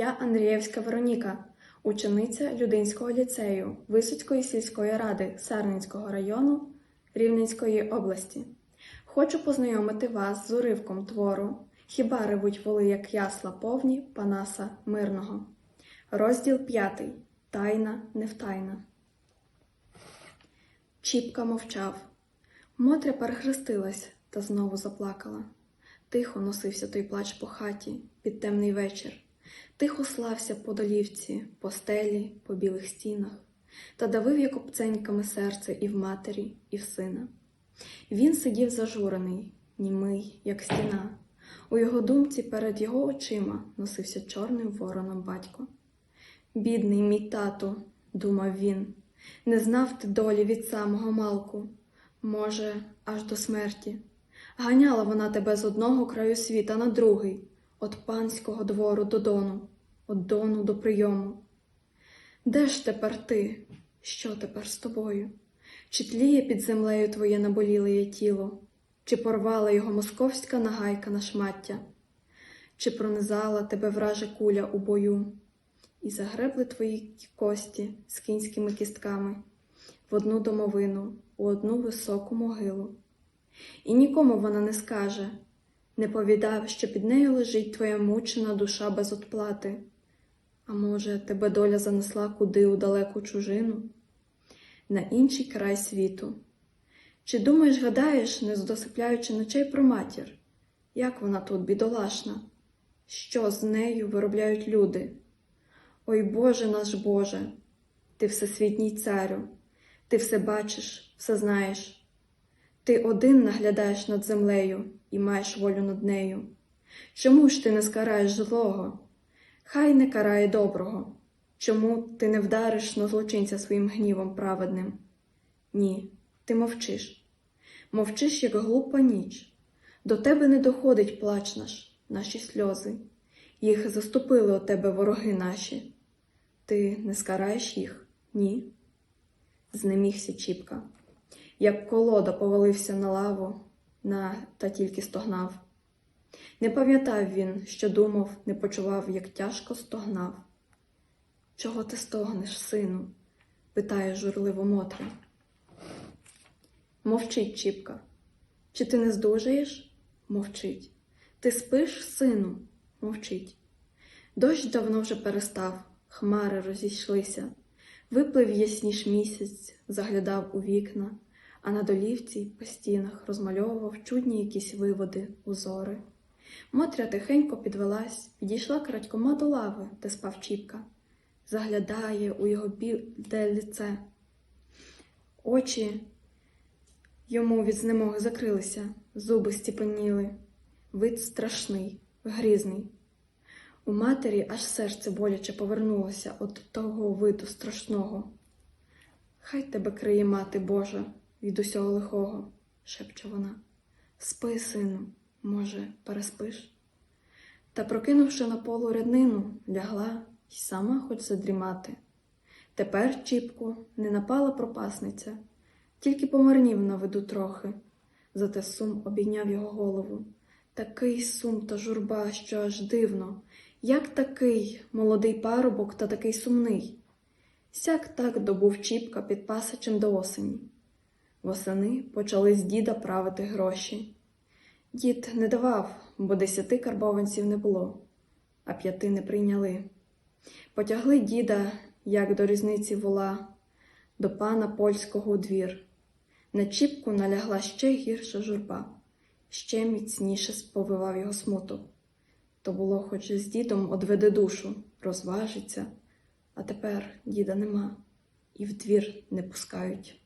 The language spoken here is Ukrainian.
Я Андрієвська Вероніка, учениця Людинського ліцею Висоцької сільської ради Сарненського району Рівненської області. Хочу познайомити вас з уривком твору Хіба ревуть воли, як ясла повні Панаса Мирного. Розділ п'ятий. Тайна невтайна. Чіпка мовчав. Мотря перехрестилась та знову заплакала. Тихо носився той плач по хаті під темний вечір. Тихо слався по долівці, по стелі, по білих стінах, та давив як обценьками серце і в матері, і в сина. Він сидів зажурений, німий, як стіна. У його думці перед його очима носився чорним вороном батько. Бідний мій тату, думав він, не знав ти долі від самого малку, може, аж до смерті. Ганяла вона тебе з одного краю світа на другий, от панського двору до дону, от дону до прийому. Де ж тепер ти? Що тепер з тобою? Чи тліє під землею твоє наболіле тіло, чи порвала його московська нагайка на шмаття, чи пронизала тебе вража куля у бою, і загребли твої кості з кінськими кістками в одну домовину, у одну високу могилу. І нікому вона не скаже, не повідав, що під нею лежить твоя мучена душа без отплати. А може, тебе доля занесла куди у далеку чужину, на інший край світу. Чи думаєш, гадаєш, не здосипляючи ночей про матір, як вона тут бідолашна? Що з нею виробляють люди? Ой Боже наш Боже, ти всесвітній царю, ти все бачиш, все знаєш. Ти один наглядаєш над землею і маєш волю над нею. Чому ж ти не скараєш злого? Хай не карає доброго. Чому ти не вдариш на злочинця своїм гнівом праведним? Ні, ти мовчиш. Мовчиш, як глупа ніч. До тебе не доходить плач наш, наші сльози. Їх заступили у тебе вороги наші. Ти не скараєш їх? Ні. Знемігся Чіпка як колода повалився на лаву, на та тільки стогнав. Не пам'ятав він, що думав, не почував, як тяжко стогнав. Чого ти стогнеш, сину? питає журливо Мотря. Мовчить Чіпка. Чи ти не здужаєш? Мовчить. Ти спиш, сину? Мовчить. Дощ давно вже перестав, хмари розійшлися. Виплив ясніш місяць, заглядав у вікна а на долівці по стінах розмальовував чудні якісь виводи, узори. Мотря тихенько підвелась, підійшла крадькома до лави, де спав Чіпка, заглядає у його біле лице. Очі йому від знемоги закрилися, зуби стіпеніли, вид страшний, грізний. У матері аж серце боляче повернулося від того виду страшного. Хай тебе криє мати Божа від усього лихого, шепче вона. Спи, сину, може, переспиш? Та, прокинувши на полу ряднину, лягла й сама хоч задрімати. Тепер, Чіпку, не напала пропасниця, тільки помарнів на виду трохи. Зате сум обійняв його голову. Такий сум та журба, що аж дивно, як такий молодий парубок та такий сумний. Сяк так добув Чіпка під пасачем до осені. Восени почали з діда правити гроші. Дід не давав, бо десяти карбованців не було, а п'яти не прийняли. Потягли діда, як до різниці вола, до пана польського у двір. На чіпку налягла ще гірша журба, ще міцніше сповивав його смуток. То було, хоч з дідом одведе душу, розважиться, а тепер діда нема, і в двір не пускають.